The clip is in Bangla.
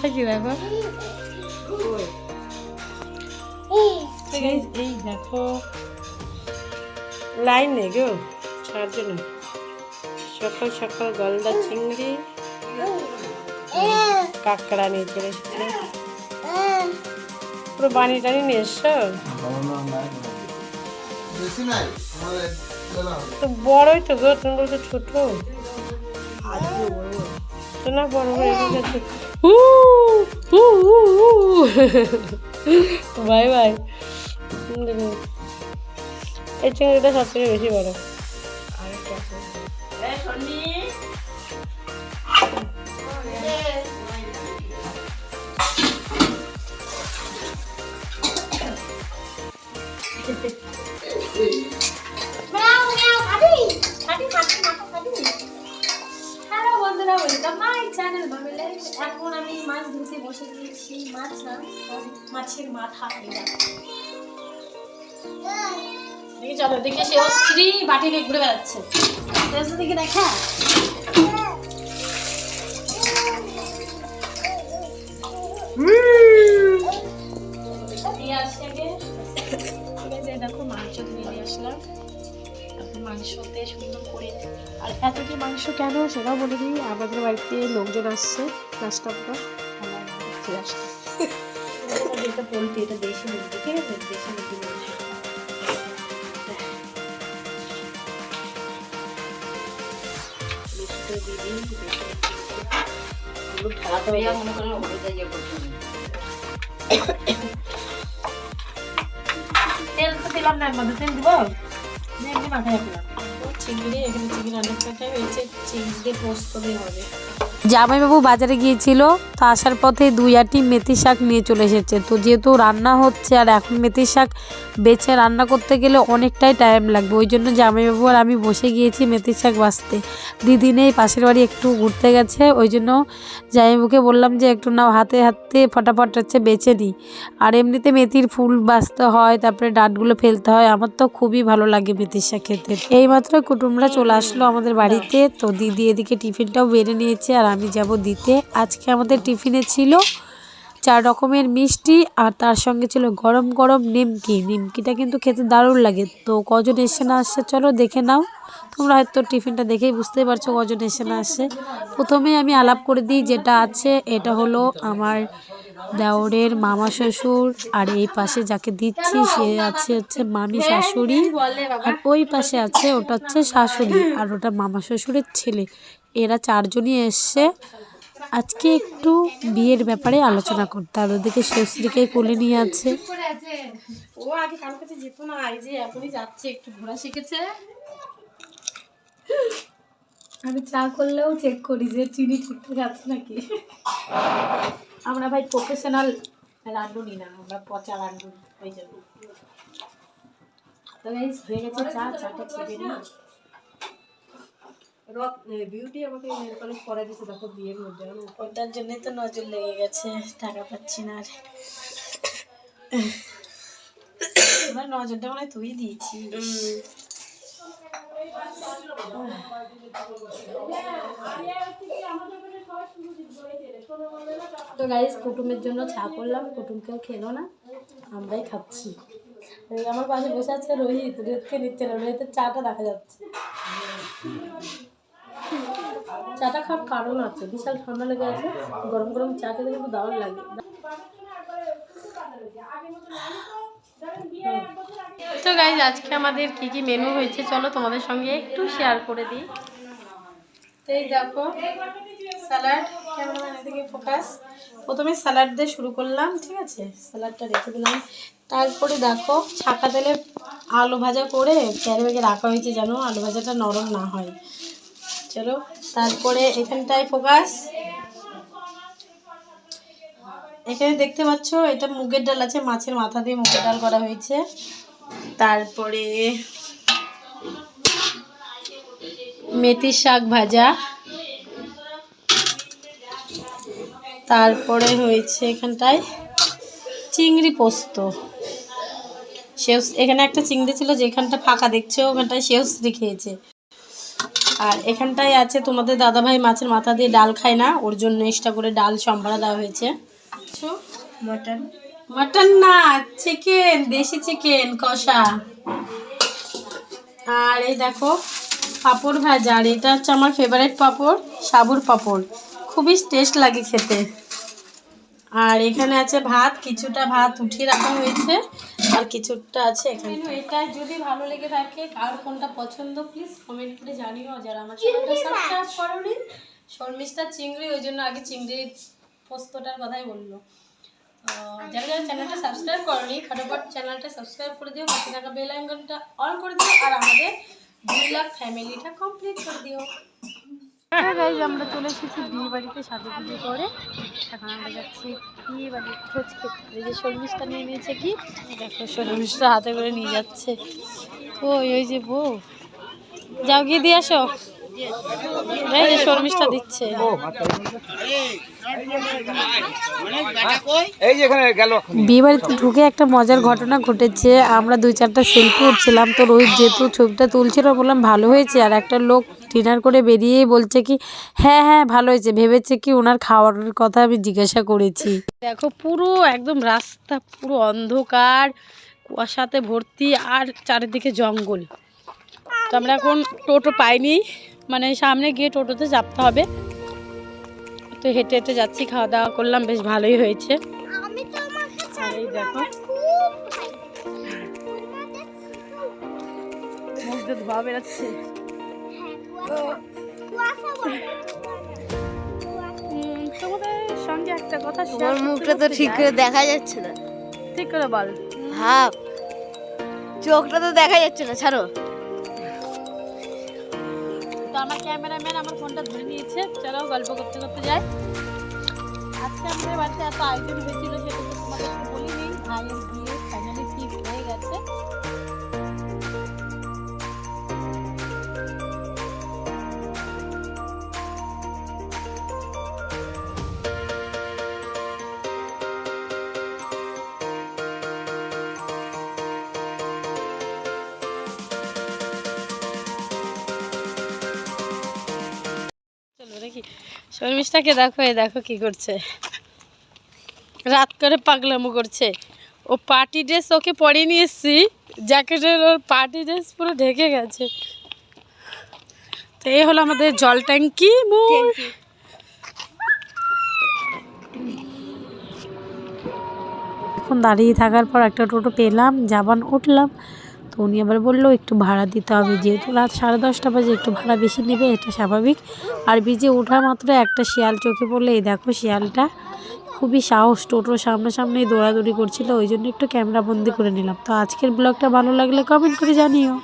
মাথা কি দেখো? এই এই দেখো। লাইন নেই গো ছাড় জন্য। সকাল সকাল গলদা চিংড়ি কাঁকড়া নিয়ে চলে এসেছে। পুরো বানি টানি নিয়ে এসছো? তো বড়ই তো গো তুমি বলছো ছোট। তো না বড় হয়ে গেছে উ, উ। বাই বাই দেখুন এই চিংড়িটা সব থেকে বেশি বড়। হ্যালো বন্ধুরা ওয়েলকাম মাই চ্যানেল মামিলে এখন আমি মাছ ধুতে বসে গিয়েছি, মাছ না মাছের মাথা দেখে। চলো, দেখে সে স্ত্রী বাটি নিয়ে ঘুরে বেড়াচ্ছে। দেখো? মাংসতে সুন্দর করে। আর এতটি মাংস কেন সেটাও বলে দিই আমাদের বাড়িতে লোকজন আসছে নাস্তা পুরো ফিরে আসছে। এটা পোলট্রি এটা দেশি মুরগি ঠিক আছে? দেশি মুরগি মাংস। তেল তো দিলাম না মধ্যে তেল দিব? এমনি মাথায় রাখলাম। চিংড়ি এখানে চিংড়ি অনেকটা হয়েছে চিংড়ি পোস্ত দিয়ে হবে। জামাইবাবু বাজারে গিয়েছিল, তো আসার পথে দুই আটি মেথি শাক নিয়ে চলে এসেছে। তো যেহেতু রান্না হচ্ছে আর এখন মেথি শাক বেছে রান্না করতে গেলে অনেকটাই টাইম লাগবে, ওই জন্য জামাইবাবু আর আমি বসে গিয়েছি মেথি শাক বাঁচতে দিদি নেই, পাশের বাড়ি একটু ঘুরতে গেছে, ওই জন্য জামাইবাবুকে বললাম যে একটু নাও হাতে হাতে ফটাফট হচ্ছে বেছে নিই আর এমনিতে মেথির ফুল বাছতে হয়, তারপরে ডাঁটগুলো ফেলতে হয়, আমার তো খুবই ভালো লাগে মেথির শাক খেতে। এইমাত্র কুটুমরা চলে আসলো আমাদের বাড়িতে, তো দিদি এদিকে টিফিনটাও বেড়ে নিয়েছে আর আমি যাব দিতে। আজকে আমাদের টিফিনে ছিল চার রকমের মিষ্টি আর তার সঙ্গে ছিল গরম গরম নিমকি। নিমকিটা কিন্তু খেতে দারুণ লাগে। তো কজন এসে না আসছে চলো দেখে নাও। তোমরা হয়তো টিফিনটা দেখেই বুঝতেই পারছ কজন এসে না আসে। প্রথমে আমি আলাপ করে দিই যেটা আছে। এটা হলো আমার দেওরের মামা শ্বশুর আর এই পাশে যাকে দিচ্ছি সে আছে হচ্ছে মামি শাশুড়ি। আর ওই পাশে আছে ওটা হচ্ছে শাশুড়ি আর ওটা মামা শ্বশুরের ছেলে। এরা চারজনই এসছে। আজকে একটু বিয়ের ব্যাপারে আলোচনা করতে আর ওদিকে শ্বশুরকে কোলে নিয়ে আছে। ও আগে কারোর কাছে যেত না, এই যে এখনই যাচ্ছে, একটু ঘোরা শিখেছে। আমি চা করলেও চেক করি যে চিনি ঠিকঠাক আছে নাকি। আমরা ভাই প্রফেশনাল রাঁধুনি না, আমরা পচা রাঁধুনি ওই জন্য। তো হয়ে গেছে চা, চাটা ছেড়ে নিই বিউটি আমাকে নেল পালিশ পরে দিছে দেখো বিয়ের মধ্যে? ওটার জন্যই তো নজর লেগে গেছে টাকা পাচ্ছি না আর। আমার নজরটা মনে তুই দিয়েছি তো গাইস কুটুমের জন্য চা করলাম কুটুমকেও খেলো না আমরাই খাচ্ছি। আমার পাশে বসে আছে রোহিত রোহিতকে নিচ্ছে না রোহিতের চাটা দেখা যাচ্ছে। চাটা খাওয়ার কারণ আছে। বিশাল ঠান্ডা লেগে আছে গরম গরম চা খেতে কিন্তু দারুণ লাগে। তো গাইজ আজকে আমাদের কি কি মেনু হয়েছে চলো তোমাদের সঙ্গে একটু শেয়ার করে দিই। তো এই দেখো স্যালাড ক্যামেরাম্যান এদিকে ফোকাস প্রথমে স্যালাড দিয়ে শুরু করলাম ঠিক আছে? স্যালাডটা রেখে দিলাম। তারপরে দেখো ছাকা তেলে আলু ভাজা করে ক্যারে ব্যাগে রাখা হয়েছে যেন আলু ভাজাটা নরম না হয়। চলো, তারপরে এখানটায় ফোকাস এখানে দেখতে পাচ্ছ, এটা মুগের ডাল আছে, মাছের মাথা দিয়ে মুগের ডাল করা হয়েছে। তারপরে মেথি শাক ভাজা। তারপরে হয়েছে এখানটায় চিংড়ি পোস্ত। সেও, এখানে একটা চিংড়ি ছিল, যেখানটা ফাঁকা দেখছ, ওখানটায় সেও খেয়েছে আর এখানটায় আছে তোমাদের দাদাভাই মাছের মাথা দিয়ে ডাল খায় না ওর জন্য এক্সট্রা করে ডাল সম্ভারা দেওয়া হয়েছে। মটন? মটন না চিকেন দেশি চিকেন কষা। আর এই দেখো পাঁপড় ভাজা আর এটা হচ্ছে আমার ফেভারিট পাঁপড় সাবুর পাঁপড়। খুবই টেস্ট লাগে খেতে। আর এখানে আছে ভাত কিছুটা ভাত উঠিয়ে রাখা হয়েছে। আর কিছুটা আছে এখানে। এটা যদি ভালো লেগে থাকে কার কোনটা পছন্দ প্লিজ কমেন্ট করে জানিও। আর যারা আমার চ্যানেলটা সাবস্ক্রাইব করোনি শর্মিষ্ঠা চিংড়ি ওই জন্য আগে চিংড়ির পোস্তটার কথাই বলল। যারা যারা চ্যানেলটা সাবস্ক্রাইব করনি ফটাফট চ্যানেলটা সাবস্ক্রাইব করে দিও পাশে থাকা বেল আইকনটা অন করে দিও আর আমাদের দুই লাখ ফ্যামিলিটা কমপ্লিট করে দিও। গাইজ আমরা চলে এসেছি বিয়ে বাড়িতে সাজু পুজো করে। এখন আমরা যাচ্ছি বিয়ে বাড়ির খোঁজ এই যে শর্মিষ্ঠা নিয়ে নিয়েছে কি? দেখো, শর্মিষ্ঠা হাতে করে নিয়ে যাচ্ছে। ওই ওই যে বউ। যাও গিয়ে দিয়ে আসো। এই শর্মিষ্ঠা দিচ্ছে। বিয়ে বাড়িতে ঢুকে একটা মজার ঘটনা ঘটেছে। আমরা দুই চারটা সেলফি উঠছিলাম তো রোহিত যেহেতু ছবিটা তুলছিল বললাম ভালো হয়েছে? আর একটা লোক ডিনার করে বেরিয়েই বলছে কি হ্যাঁ হ্যাঁ ভালো হয়েছে। ভেবেছে কি ওনার খাওয়ার কথা আমি জিজ্ঞাসা করেছি। দেখো পুরো একদম রাস্তা পুরো অন্ধকার কুয়াশাতে ভর্তি আর চারিদিকে জঙ্গল। তো আমরা এখন টোটো পাইনি। মানে সামনে গিয়ে টোটোতে চাপতে হবে। তো হেঁটে হেঁটে যাচ্ছি খাওয়া দাওয়া করলাম বেশ ভালোই হয়েছে। আর এই দেখো। মুখ দিয়ে ধোয়া বেরোচ্ছে। তোমাদের সঙ্গে একটা কথা তোমার মুখটা তো ঠিক করে দেখা যাচ্ছে না। ঠিক করে বল। হাফ চোখটা তো দেখা যাচ্ছে না ছাড়ো। আমার ক্যামেরাম্যান আমার ফোনটা ধরে নিয়েছে। চলো গল্প করতে করতে যাই। আজকে আমাদের বাড়িতে এত আয়োজন হয়েছিল সেটা তো তোমাদেরকে বলিনি। ভাই, বিয়ে ফাইনালি ঠিক হয়ে গেছে। শর্মিষ্ঠাকে দেখো এ দেখো কি করছে। রাত করে পাগলামো করছে। ও পার্টি ড্রেস ওকে পরে নিয়ে এসছি জ্যাকেটের ওর পার্টি ড্রেস পুরো ঢেকে গেছে। তো এই হলো আমাদের জল ট্যাঙ্কি এখন দাঁড়িয়ে থাকার পর একটা টোটো পেলাম যাবান উঠলাম। তো উনি আবার বলল, একটু ভাড়া দিতে হবে, যেহেতু রাত সাড়ে দশটা বাজে, একটু ভাড়া বেশি নেবে, এটা স্বাভাবিক। আর বিজে ওঠা মাত্র একটা শিয়াল চোখে পড়লে, এই দেখো শিয়ালটা খুবই সাহস টোটোর সামনাসামনি দৌড়াদৌড়ি করছিল, ওই জন্য একটু ক্যামেরা বন্দি করে নিলাম। তো আজকের ব্লগটা ভালো লাগলে কমেন্ট করে জানিও।